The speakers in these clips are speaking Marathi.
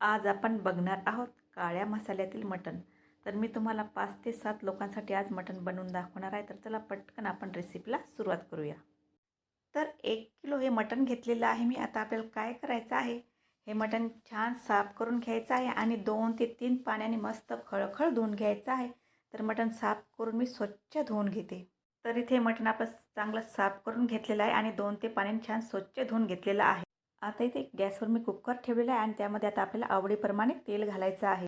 आज आपण बघणार आहोत काळ्या मसाल्यातील मटण. तर मी तुम्हाला पाच ते सात लोकांसाठी आज मटण बनवून दाखवणार आहे. तर चला पटकन आपण रेसिपीला सुरुवात करूया. तर एक किलो हे मटण घेतलेलं आहे मी. आता आपल्याला काय करायचं आहे? हे मटण छान साफ करून घ्यायचं आहे आणि दोन ते तीन पाण्याने मस्त खळखळ धुवून घ्यायचं आहे. तर मटण साफ करून मी स्वच्छ धुवून घेते. तर इथे मटण आपलं चांगलं साफ करून घेतलेलं आहे आणि दोन ते पाण्याने छान स्वच्छ धुवून घेतलेलं आहे. आता इथे गॅसवर मी कुकर ठेवलेला आहे आणि त्यामध्ये आता आपल्याला आवडीप्रमाणे तेल घालायचं आहे.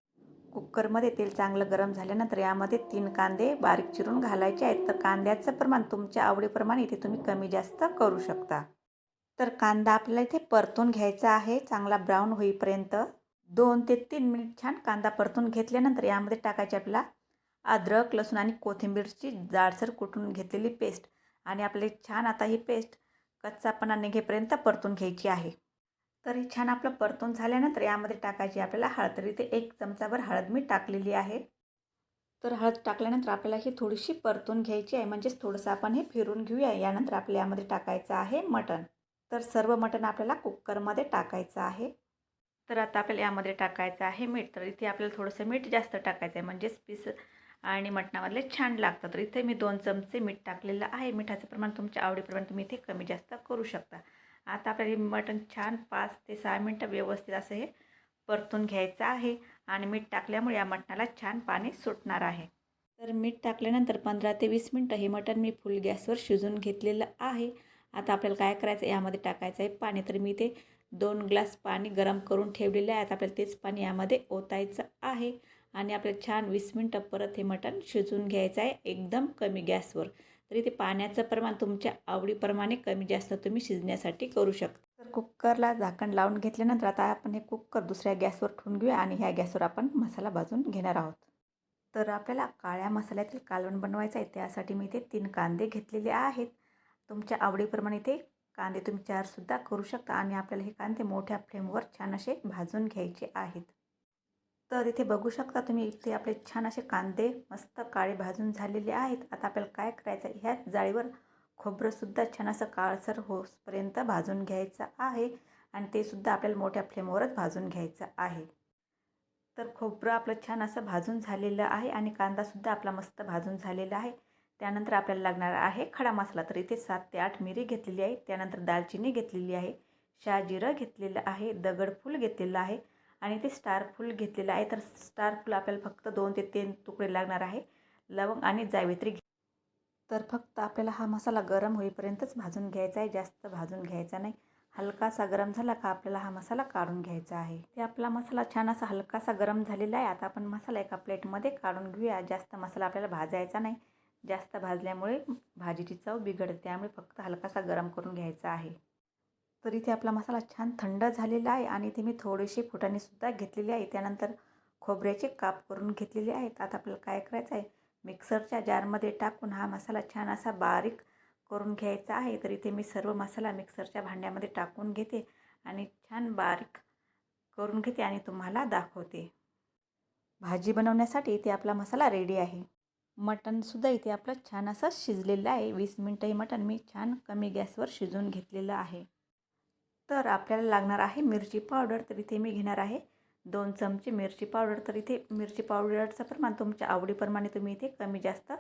कुकरमध्ये तेल चांगलं गरम झाल्यानंतर यामध्ये तीन कांदे बारीक चिरून घालायचे आहेत. तर कांद्याचं प्रमाण तुमच्या आवडीप्रमाणे इथे तुम्ही कमी जास्त करू शकता. तर कांदा आपल्याला इथे परतून घ्यायचा आहे. चांगला ब्राऊन होईपर्यंत दोन ते तीन मिनिट छान कांदा परतून घेतल्यानंतर यामध्ये टाकायचे आपल्याला अद्रक लसूण आणि कोथिंबीरची जाडसर कुटून घेतलेली पेस्ट. आणि आपले छान आता ही पेस्ट कच्चापणा निघेपर्यंत परतून घ्यायची आहे. तर हे छान आपलं परतून झाल्यानंतर यामध्ये टाकायची आपल्याला हळद. तर इथे एक चमचाभर हळद मी टाकलेली आहे. तर हळद टाकल्यानंतर आपल्याला ही थोडीशी परतून घ्यायची आहे. म्हणजेच थोडंसं आपण हे फिरून घेऊया. यानंतर आपल्या यामध्ये टाकायचं आहे मटण. तर सर्व मटण आपल्याला कुकरमध्ये टाकायचं आहे. तर आता आपल्याला यामध्ये टाकायचं आहे मीठ. तर इथे आपल्याला थोडंसं मीठ जास्त टाकायचं आहे. म्हणजेच पीस आणि मटणामधले छान लागतं तर इथे मी दोन चमचे मीठ टाकलेलं आहे. मिठाचं प्रमाण तुमच्या आवडीप्रमाणे तुम्ही इथे कमी जास्त करू शकता. आता आपल्याला हे मटण छान पाच ते सहा मिनटं व्यवस्थित असं हे परतून घ्यायचं आहे आणि मीठ टाकल्यामुळे या मटणाला छान पाणी सुटणार आहे. तर मीठ टाकल्यानंतर पंधरा ते वीस मिनटं हे मटण मी फुल गॅसवर शिजून घेतलेलं आहे. आता आपल्याला काय करायचं यामध्ये टाकायचं आहे पाणी. तर मी ते दोन ग्लास पाणी गरम करून ठेवलेले आहे. आता आपल्याला तेच पाणी यामध्ये ओतायचं आहे आणि आपल्याला छान वीस मिनटं परत हे मटण शिजून घ्यायचं आहे एकदम कमी गॅसवर. तरी ते पाण्याचं प्रमाण तुमच्या आवडीप्रमाणे कमी जास्त तुम्ही शिजण्यासाठी करू शकता. तर कुकरला झाकण लावून घेतल्यानंतर आता आपण हे कुकर दुसऱ्या गॅसवर ठेवून घेऊया आणि ह्या गॅसवर आपण मसाला भाजून घेणार आहोत. तर आपल्याला काळ्या मसाल्यातील कालवण बनवायचं आहे त्यासाठी मी इथे तीन कांदे घेतलेले आहेत. तुमच्या आवडीप्रमाणे ते कांदे तुम्ही चारसुद्धा करू शकता आणि आपल्याला हे कांदे मोठ्या फ्लेमवर छान असे भाजून घ्यायचे आहेत. तर इथे बघू शकता तुम्ही इथे आपले छान असे कांदे मस्त काळे भाजून झालेले आहेत. आता आपल्याला काय करायचं आहे? ह्याच जाळीवर खोबरंसुद्धा छान असं काळसर होसपर्यंत भाजून घ्यायचं आहे आणि ते सुद्धा आपल्याला मोठ्या फ्लेमवरच भाजून घ्यायचं आहे. तर खोबरं आपलं छान असं भाजून झालेलं आहे आणि कांदासुद्धा आपला मस्त भाजून झालेला आहे. त्यानंतर आपल्याला लागणार आहे खडा मसाला तर इथे सात ते आठ मिरी घेतलेली आहे. त्यानंतर दालचिनी घेतलेली आहे. शहाजिरं घेतलेलं आहे. दगडफूल घेतलेलं आहे. आणि ते स्टार फूल घेतलेलं आहे. तर स्टार फूल आपल्याला फक्त दोन ते तीन तुकडे लागणार आहे. लवंग आणि जावेत्री घे तर फक्त आपल्याला हा मसाला गरम होईपर्यंतच भाजून घ्यायचा आहे. जास्त भाजून घ्यायचा नाही. हलकासा गरम झाला का आपल्याला हा मसाला काढून घ्यायचा आहे. ते आपला मसाला छान असा हलकासा गरम झालेला आहे. आता आपण मसाला एका प्लेटमध्ये काढून घेऊया. जास्त मसाला आपल्याला भाजायचा नाही. जास्त भाजल्यामुळे भाजीची चव बिघडते. त्यामुळे फक्त हलकासा गरम करून घ्यायचा आहे. तर इथे आपला मसाला छान थंड झालेला आहे आणि इथे मी थोडीशी फुटाणीसुद्धा घेतलेली आहे. त्यानंतर खोबऱ्याचे काप करून घेतलेले आहेत. आता आपल्याला काय करायचं आहे? मिक्सरच्या जारमध्ये टाकून हा मसाला छान असा बारीक करून घ्यायचा आहे. तर इथे मी सर्व मसाला मिक्सरच्या भांड्यामध्ये टाकून घेते आणि छान बारीक करून घेते आणि तुम्हाला दाखवते. भाजी बनवण्यासाठी इथे आपला मसाला रेडी आहे. मटणसुद्धा इथे आपलं छान असं शिजलेलं आहे. वीस मिनटं हे मटण मी छान कमी गॅसवर शिजवून घेतलेलं आहे. तर आपल्याला लागणार आहे मिरची पावडर तर इथे मी घेणार आहे दोन चमचे मिरची पावडर. तर इथे मिरची पावडरचं प्रमाण तुमच्या आवडीप्रमाणे तुम्ही इथे कमी जास्त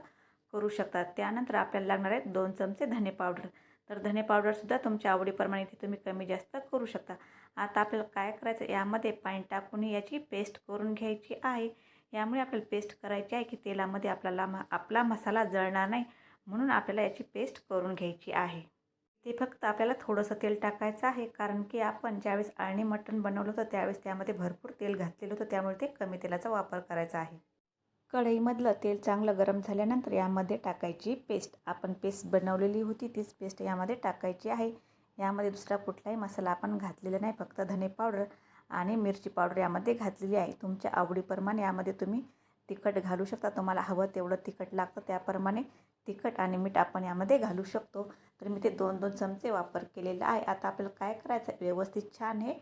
करू शकता. त्यानंतर आपल्याला लागणार आहे दोन चमचे धने पावडर. तर धने पावडरसुद्धा तुमच्या आवडीप्रमाणे इथे तुम्ही कमी जास्त करू शकता. आता आपल्याला काय करायचं यामध्ये पाणी टाकून याची पेस्ट करून घ्यायची आहे. यामुळे आपल्याला पेस्ट करायची आहे की तेलामध्ये आपल्याला आपला मसाला जळणार नाही. म्हणून आपल्याला याची पेस्ट करून घ्यायची आहे. ते फक्त आपल्याला थोडंसं तेल टाकायचं आहे कारण की आपण ज्यावेळेस आळणी मटण बनवलं होतं त्यावेळेस त्यामध्ये भरपूर तेल घातलेलं होतं त्यामुळे ते कमी तेलाचा वापर करायचा आहे. कढईमधलं तेल चांगलं गरम झाल्यानंतर यामध्ये टाकायची पेस्ट. आपण पेस्ट बनवलेली होती तीच पेस्ट यामध्ये टाकायची आहे. यामध्ये दुसरा कुठलाही मसाला आपण घातलेला नाही फक्त धने पावडर आणि मिरची पावडर यामध्ये घातलेली आहे. तुमच्या आवडीप्रमाणे यामध्ये तुम्ही तिखट घालू शकता. तुम्हाला हवं तेवढं तिखट लागतं. त्याप्रमाणे तिखट आणि मीठ आपण यामध्ये घालू शकतो. तर मी ते दोन दोन चमचे वापर केलेला आहे. आता आपल्याला काय करायचं? आहे व्यवस्थित छान हे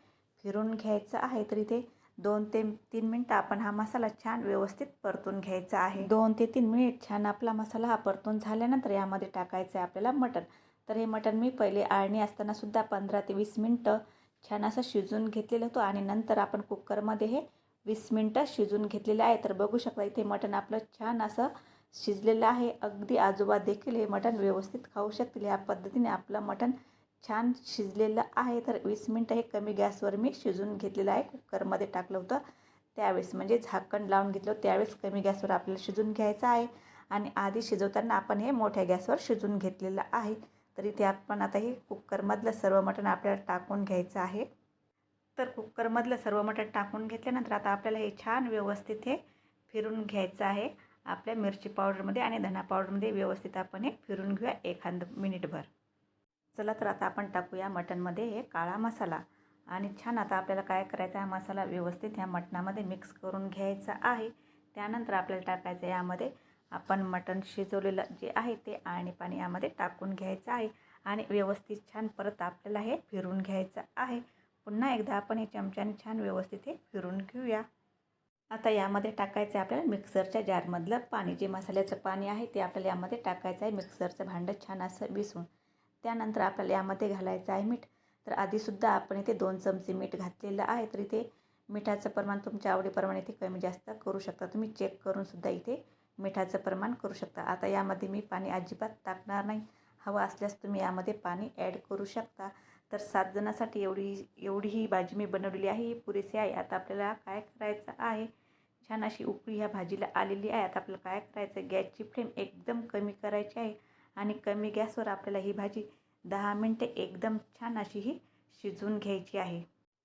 फिरून घ्यायचं आहे. तर इथे दोन ते तीन मिनटं आपण हा मसाला छान व्यवस्थित परतून घ्यायचा आहे. दोन ते तीन मिनिट छान आपला मसाला हा परतून झाल्यानंतर यामध्ये टाकायचं आहे आपल्याला मटण. तर हे मटण मी पहिले आळणी असतानासुद्धा पंधरा ते वीस मिनटं छान असं शिजून घेतलेलं होतं. आणि नंतर आपण कुकरमध्ये हे वीस मिनटं शिजून घेतलेले आहे. तर बघू शकता इथे मटण आपलं छान असं शिजलेलं आहे. अगदी आजोबा देखील हे मटण व्यवस्थित खाऊ शकतील. ह्या पद्धतीने आपलं मटण छान शिजलेलं आहे. तर वीस मिनटं हे कमी गॅसवर मी शिजून घेतलेलं आहे. कुकरमध्ये टाकलं होतं त्यावेळेस. म्हणजे झाकण लावून घेतलं त्यावेळेस कमी गॅसवर आपल्याला शिजून घ्यायचं आहे. आणि आधी शिजवताना आपण हे मोठ्या गॅसवर शिजून घेतलेलं आहे. तर इथे आपण आता हे कुकरमधलं सर्व मटण आपल्याला टाकून घ्यायचं आहे. तर कुकरमधलं सर्व मटण टाकून घेतल्यानंतर आता आपल्याला हे छान व्यवस्थित हे फिरून घ्यायचं आहे. आपल्या मिरची पावडरमध्ये आणि धना पावडरमध्ये व्यवस्थित आपण हे फिरून घेऊया एखाद मिनिटभर. चला तर आता आपण टाकूया मटणमध्ये हे काळा मसाला. आणि छान आता आपल्याला काय करायचा हा मसाला व्यवस्थित ह्या मटणामध्ये मिक्स करून घ्यायचा आहे. त्यानंतर आपल्याला टाकायचं यामध्ये आपण मटण शिजवलेलं जे आहे ते आणि पाणी यामध्ये टाकून घ्यायचं आहे. आणि व्यवस्थित छान परत आपल्याला हे फिरून घ्यायचं आहे. पुन्हा एकदा आपण हे चमच्याने छान व्यवस्थित हे फिरून घेऊया. आता यामध्ये टाकायचं आहे आपल्याला मिक्सरच्या जारमधलं पाणी. जे मसाल्याचं पाणी आहे ते आपल्याला यामध्ये टाकायचं आहे. मिक्सरचं भांडं छान असं विसून त्यानंतर आपल्याला यामध्ये घालायचं आहे मीठ. तर आधीसुद्धा आपण इथे दोन चमचे मीठ घातलेलं आहे. तर इथे मिठाचं प्रमाण तुमच्या आवडीप्रमाणे इथे कमी जास्त करू शकता. तुम्ही चेक करूनसुद्धा इथे मिठाचं प्रमाण करू शकता. आता यामध्ये मी पाणी अजिबात टाकणार नाही. हवं असल्यास तुम्ही यामध्ये पाणी ॲड करू शकता. तर सात जणांसाठी एवढी एवढी ही भाजी मी बनवलेली आहे. ही पुरेशी आहे. आता आपल्याला काय करायचं आहे? छान अशी उकळी ह्या भाजीला आलेली आहे. आता आपल्याला काय करायचं गॅसची फ्लेम एकदम कमी करायची आहे आणि कमी गॅसवर आपल्याला ही भाजी दहा मिनटे एकदम छान अशी ही शिजवून घ्यायची आहे.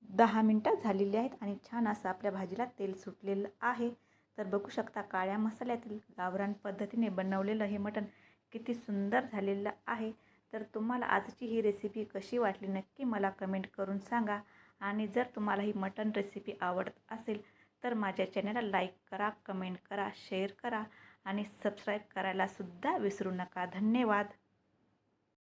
दहा मिनटं झालेली आहेत आणि छान असं आपल्या भाजीला तेल सुटलेलं आहे. तर बघू शकता काळ्या मसाल्यातील गावरान पद्धतीने बनवलेलं हे मटण किती सुंदर झालेलं आहे. तर तुम्हाला आजची ही रेसिपी कशी वाटली नक्की मला कमेंट करून सांगा. आणि जर तुम्हाला ही मटण रेसिपी आवडत असेल तर माझ्या चॅनलला लाईक करा कमेंट करा शेअर करा आणि सबस्क्राईब करायलासुद्धा विसरू नका. धन्यवाद.